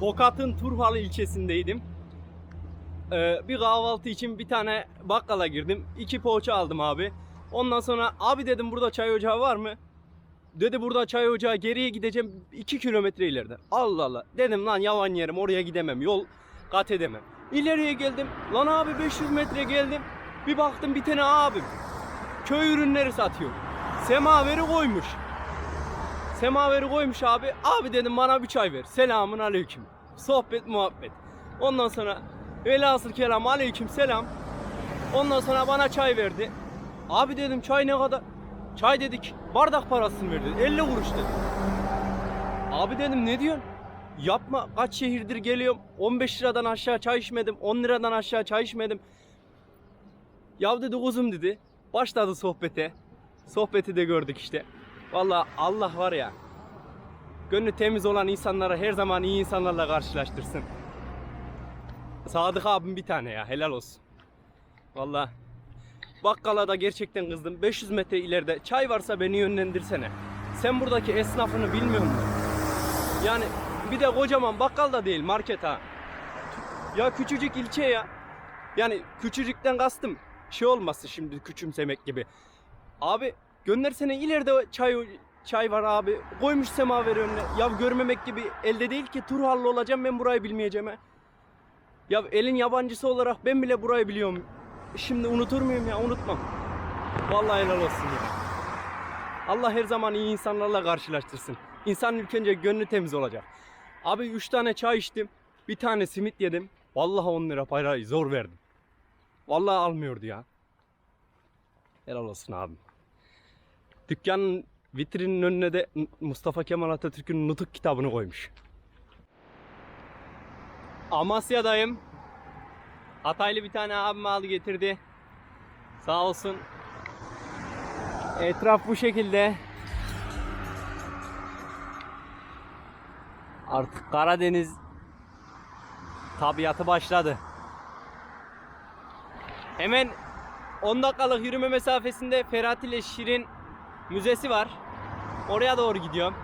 Tokat'ın Turhal ilçesindeydim. Ee, bir kahvaltı için bir tane bakkala girdim. İki poğaça aldım abi. Ondan sonra abi dedim burada çay ocağı var mı? Dedi burada çay ocağı geriye gideceğim 2 kilometre ileride. Allah Allah. Dedim lan yavan yerim oraya gidemem. Yol kat edemem. İleriye geldim. Lan abi 500 metre geldim. Bir baktım bir tane abim. Köy ürünleri satıyor. Semaveri koymuş. Semaveri koymuş abi. Abi dedim bana bir çay ver. Selamun aleyküm. Sohbet muhabbet. Ondan sonra velhasıl kelam aleyküm selam. Ondan sonra bana çay verdi. Abi dedim çay ne kadar? Çay dedik bardak parasını verdi. 50 kuruş dedi. Abi dedim ne diyorsun? Yapma kaç şehirdir geliyorum. 15 liradan aşağı çay içmedim. 10 liradan aşağı çay içmedim. Ya dedi kuzum dedi. Başladı sohbete. Sohbeti de gördük işte. Vallahi Allah var ya. Gönlü temiz olan insanlara her zaman iyi insanlarla karşılaştırsın. Sadık abim bir tane ya helal olsun. Vallahi bakkala da gerçekten kızdım. 500 metre ileride çay varsa beni yönlendirsene. Sen buradaki esnafını bilmiyor musun? Yani bir de kocaman bakkal da değil market ha. Ya küçücük ilçe ya. Yani küçücükten kastım şey olmasın şimdi küçümsemek gibi. Abi göndersene ileride çay çay var abi. Koymuş semaveri önüne. Ya görmemek gibi elde değil ki Turhallı olacağım ben burayı bilmeyeceğim ha. Ya elin yabancısı olarak ben bile burayı biliyorum. Şimdi unutur muyum ya? Unutmam. Vallahi helal olsun ya. Allah her zaman iyi insanlarla karşılaştırsın. İnsanın ilk önce gönlü temiz olacak. Abi 3 tane çay içtim. Bir tane simit yedim. Vallahi 10 lira parayı zor verdim. Vallahi almıyordu ya. Helal olsun abim. Dükkanın vitrinin önüne de Mustafa Kemal Atatürk'ün nutuk kitabını koymuş. Amasya'dayım. Hataylı bir tane abim aldı getirdi. Sağ olsun. Etraf bu şekilde. Artık Karadeniz tabiatı başladı. Hemen 10 dakikalık yürüme mesafesinde Ferhat ile Şirin Müzesi var. Oraya doğru gidiyorum.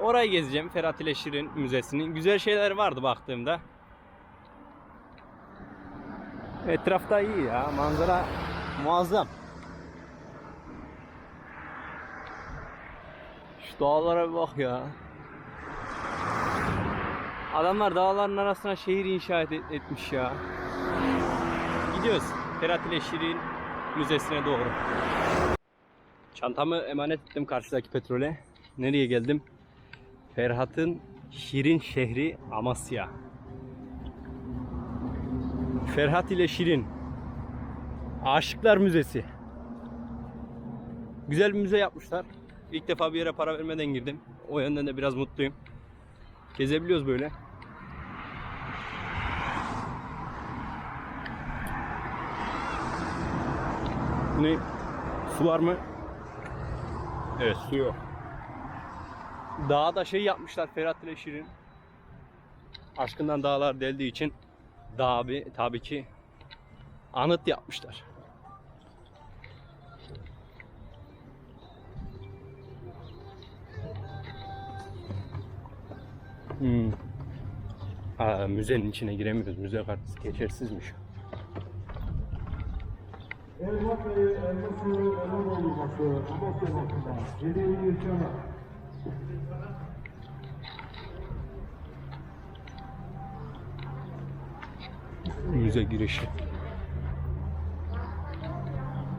Orayı gezeceğim. Ferhat ile Şirin Müzesi'nin. Güzel şeyler vardı baktığımda. Etrafta iyi ya. Manzara muazzam. Şu dağlara bir bak ya. Adamlar dağların arasına şehir inşa et- etmiş ya. Gidiyoruz. Ferhat ile Şirin Müzesi'ne doğru. Çantamı emanet ettim karşıdaki petrole. Nereye geldim? Ferhat'ın Şirin şehri Amasya. Ferhat ile Şirin. Aşıklar Müzesi. Güzel bir müze yapmışlar. İlk defa bir yere para vermeden girdim. O yönden de biraz mutluyum. Gezebiliyoruz böyle. Ne? Su var mı? Evet su yok. Dağa da şey yapmışlar Ferhat ile Şirin. Aşkından dağlar deldiği için dağ bir tabii ki anıt yapmışlar. Hmm. Aa, müzenin içine giremiyoruz. Müze kartı geçersizmiş. Elma suyu, elma suyu, elma dolması, Amasya bakımda. Yediğini geçiyorlar. Müze girişi.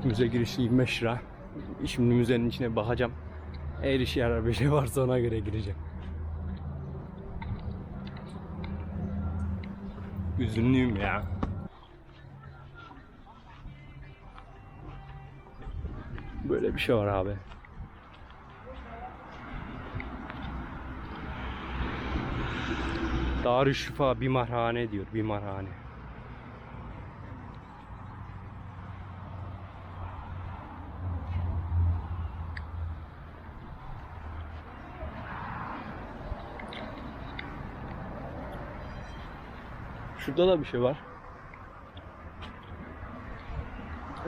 Müze girişi 25 lira. Şimdi müzenin içine bakacağım. Eğer işe yarar bir şey varsa ona göre gireceğim. Üzünlüyüm ya. Böyle bir şey var abi. Darüşşifa bimarhane diyor bimarhane. Şurada da bir şey var.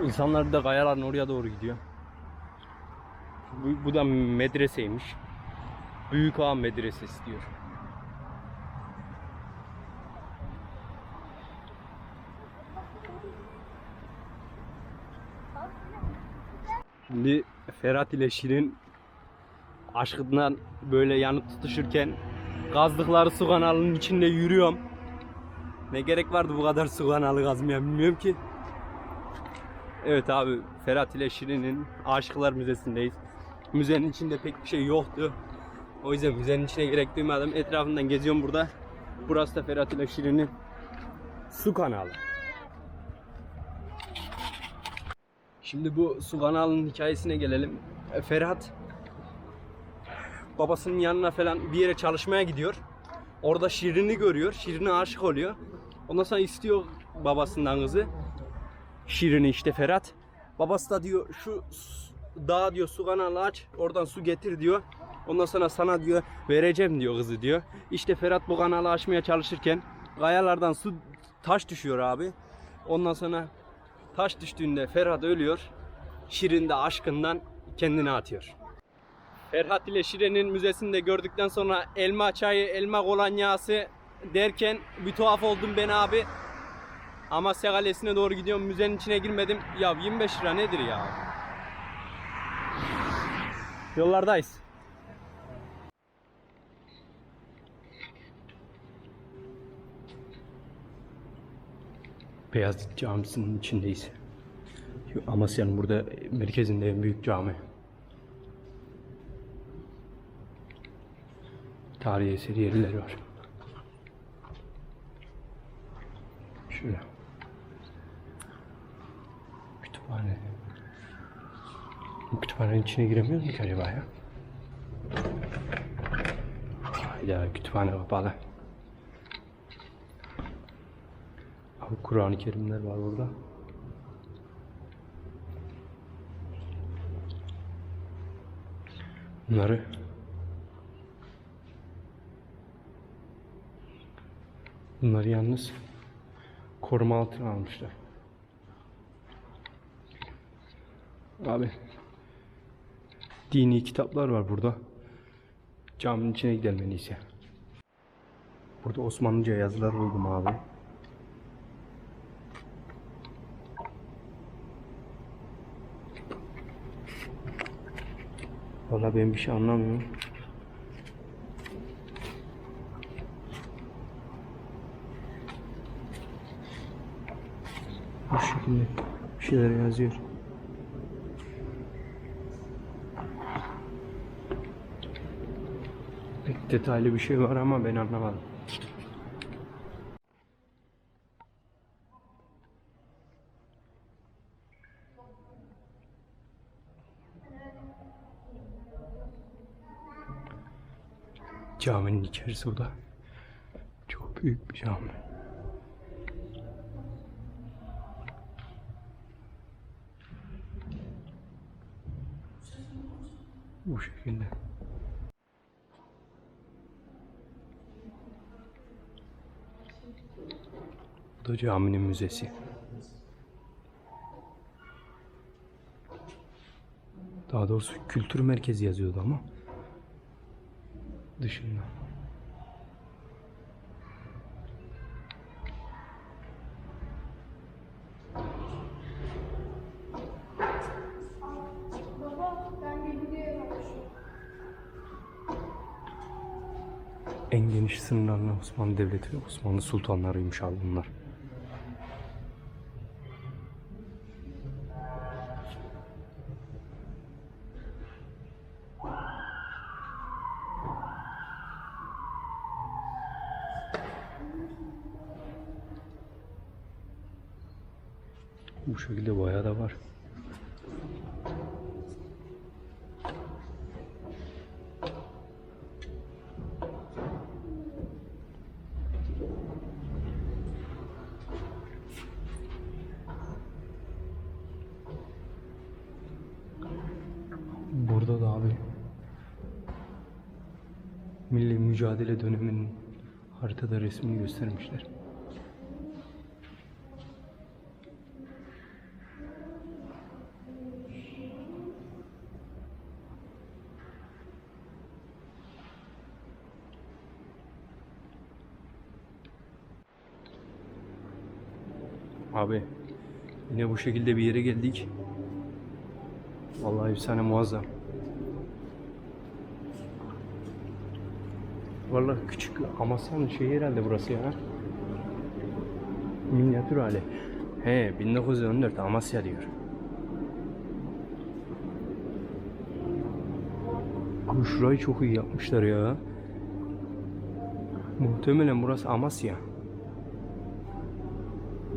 İnsanlar da kayaların oraya doğru gidiyor. Bu, bu da medreseymiş. Büyük Ağa Medresesi diyor. Şimdi Ferhat ile Şirin aşkından böyle yanıp tutuşurken kazdıkları su kanalının içinde yürüyorum. Ne gerek vardı bu kadar su kanalı kazmaya bilmiyorum ki. Evet abi Ferhat ile Şirin'in Aşıklar Müzesi'ndeyiz. Müzenin içinde pek bir şey yoktu. O yüzden müzenin içine gerek duymadım. Etrafından geziyorum burada. Burası da Ferhat ile Şirin'in su kanalı. Şimdi bu su kanalının hikayesine gelelim. E, Ferhat babasının yanına falan bir yere çalışmaya gidiyor. Orada Şirin'i görüyor. Şirin'e aşık oluyor. Ondan sonra istiyor babasından kızı. Şirin'i işte Ferhat. Babası da diyor şu s- dağ diyor su kanalı aç. Oradan su getir diyor. Ondan sonra sana diyor vereceğim diyor kızı diyor. İşte Ferhat bu kanalı açmaya çalışırken kayalardan su taş düşüyor abi. Ondan sonra taş düştüğünde Ferhat ölüyor. Şirin de aşkından kendini atıyor. Ferhat ile Şirin'in müzesinde gördükten sonra elma çayı, elma kolonyası derken bir tuhaf oldum ben abi. Ama Segalesi'ne doğru gidiyorum. Müzenin içine girmedim. Ya 25 lira nedir ya? Yollardayız. Beyazıt Camisi'nin içindeyiz. Amasya'nın burada merkezinde en büyük cami. Tarihi eseri yerleri var. Şöyle. Kütüphane. Bu kütüphanenin içine giremiyoruz mu ki acaba ya? Hayda kütüphane kapalı. Abi Kur'an-ı Kerimler var burada. Bunları Bunları yalnız koruma altına almışlar. Abi dini kitaplar var burada. Caminin içine gidelim en iyisi. Burada Osmanlıca yazılar buldum abi. Valla ben bir şey anlamıyorum. Bu şekilde bir şeyler yazıyor. Pek detaylı bir şey var ama ben anlamadım. Caminin içerisi bu da. Çok büyük bir cami. Bu şekilde. Bu da caminin müzesi. Daha doğrusu kültür merkezi yazıyordu ama dışında. En geniş sınırlarla Osmanlı Devleti ve Osmanlı sultanlarıymış abi bunlar. Bu şekilde bayağı da var. Burada da abi milli mücadele döneminin haritada resmini göstermişler. Abi yine bu şekilde bir yere geldik. Vallahi efsane muazzam. Vallahi küçük Amasya'nın şeyi herhalde burası ya. Minyatür hali. He 1914 Amasya diyor. Abi şurayı çok iyi yapmışlar ya. Muhtemelen burası Amasya.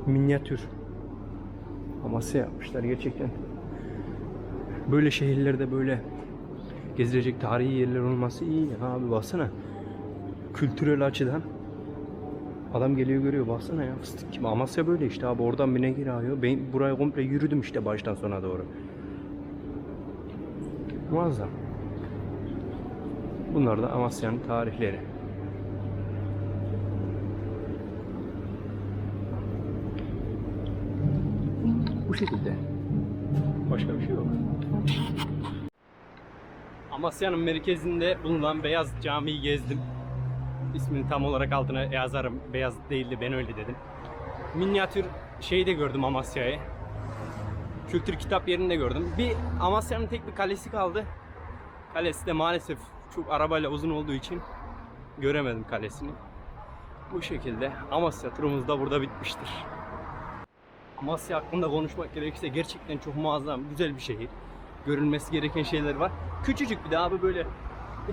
Minyatür. Amasya yapmışlar gerçekten. Böyle şehirlerde böyle gezilecek tarihi yerler olması iyi ya abi baksana. Kültürel açıdan adam geliyor görüyor baksana ya fıstık gibi. Amasya böyle işte abi oradan bir ne giriyor. Ben buraya komple yürüdüm işte baştan sona doğru. Muazzam. Bunlar da Amasya'nın tarihleri. Bu şekilde. Başka bir şey yok. Amasya'nın merkezinde bulunan Beyaz Camii'yi gezdim. İsmini tam olarak altına yazarım. Beyaz değildi ben öyle dedim. Minyatür şeyi de gördüm Amasya'yı. Kültür kitap yerini de gördüm. Bir Amasya'nın tek bir kalesi kaldı. Kalesi de maalesef çok arabayla uzun olduğu için göremedim kalesini. Bu şekilde Amasya turumuz da burada bitmiştir. Amasya hakkında konuşmak gerekirse gerçekten çok muazzam, güzel bir şehir. Görülmesi gereken şeyler var. Küçücük bir de abi böyle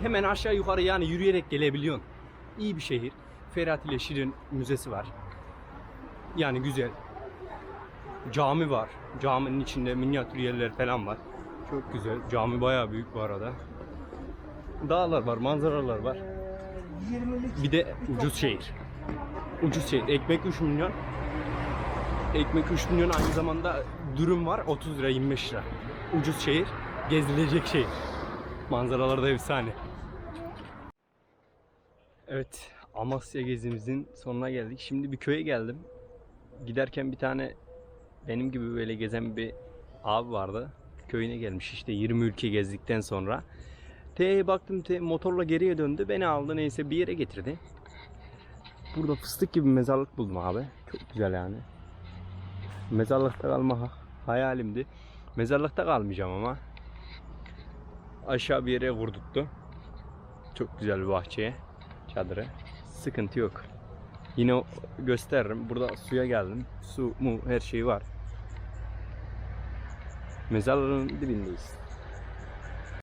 hemen aşağı yukarı yani yürüyerek gelebiliyorsun. İyi bir şehir. Ferhat ile Şirin Müzesi var. Yani güzel. Cami var. Caminin içinde minyatür yerler falan var. Çok güzel. Cami bayağı büyük bu arada. Dağlar var, manzaralar var. Bir de ucuz şehir. Ucuz şehir. Ekmek 3 milyon. Ekmek 3 milyon aynı zamanda dürüm var 30 lira 25 lira. Ucuz şehir, gezilecek şehir. Manzaralar da efsane. Evet, Amasya gezimizin sonuna geldik. Şimdi bir köye geldim. Giderken bir tane benim gibi böyle gezen bir abi vardı. Köyüne gelmiş işte 20 ülke gezdikten sonra. T baktım te motorla geriye döndü. Beni aldı neyse bir yere getirdi. Burada fıstık gibi mezarlık buldum abi. Çok güzel yani. Mezarlıkta kalma ha- hayalimdi. Mezarlıkta kalmayacağım ama. Aşağı bir yere vurdurttu. Çok güzel bir bahçeye. Çadırı. Sıkıntı yok. Yine gösteririm. Burada suya geldim. Su mu her şey var. Mezarlığın dibindeyiz.